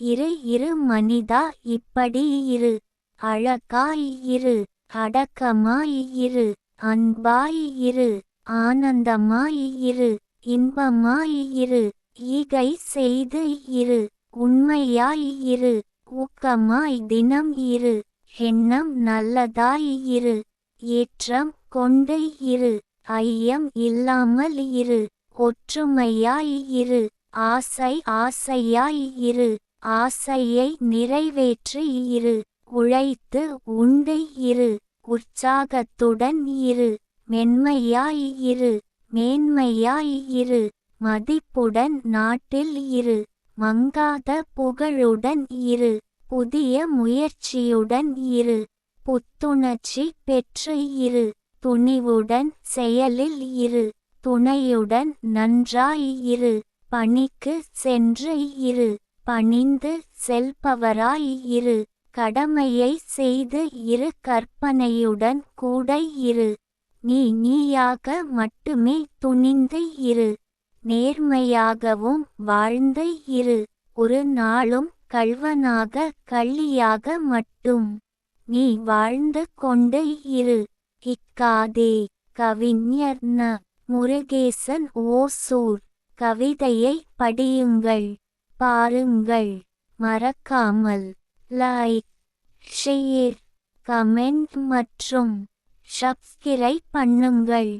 இரு இரு மனிதா இப்படி இரு. அழகாய் இரு அடக்கமாய் இரு. அன்பாய் இரு ஆனந்தமாய் இரு. இன்பமாய் இரு ஈகை செய்து இரு. உண்மையாய் இரு ஊக்கமாய் தினம் இரு. எண்ணம் நல்லதாய் இரு. ஏற்றம் கொண்டு இரு. ஐயம் இல்லாமல் இரு. ஒற்றுமையாய் இரு. ஆசை ஆசையாய் இரு. ஆசையை நிறைவேற்றி இரு. உழைத்து உண்டு இரு. உற்சாகத்துடன் இரு. மென்மையாய் இரு. மேன்மையாய் இரு. மதிப்புடன் நாட்டில் இரு. மங்காத புகழுடன் இரு. புதிய முயற்சியுடன் இரு. புத்துணர்ச்சி பெற்று இரு. துணிவுடன் செயலில் இரு. துணையுடன் நன்றாய் இரு. பணிக்கு சென்று இரு. பணிந்து செல்பவராய் இரு கடமையை செய்து இரு கற்பனையுடன் கூட இரு. நீ நீயாக மட்டுமே துணிந்து இரு. நேர்மையாகவும் வாழ்ந்து இரு. ஒரு நாளும் கள்வனாக கள்ளியாக மட்டும். நீ வாழ்ந்து கொண்டு இரு. இக்காதே கவிஞர் ந. முருகேசன் ஓசூர். கவிதையை படியுங்கள். பாருங்கள். மறக்காமல் லைக் ஷேர் கமெண்ட் மற்றும் சப்ஸ்கிரைப் பண்ணுங்கள்.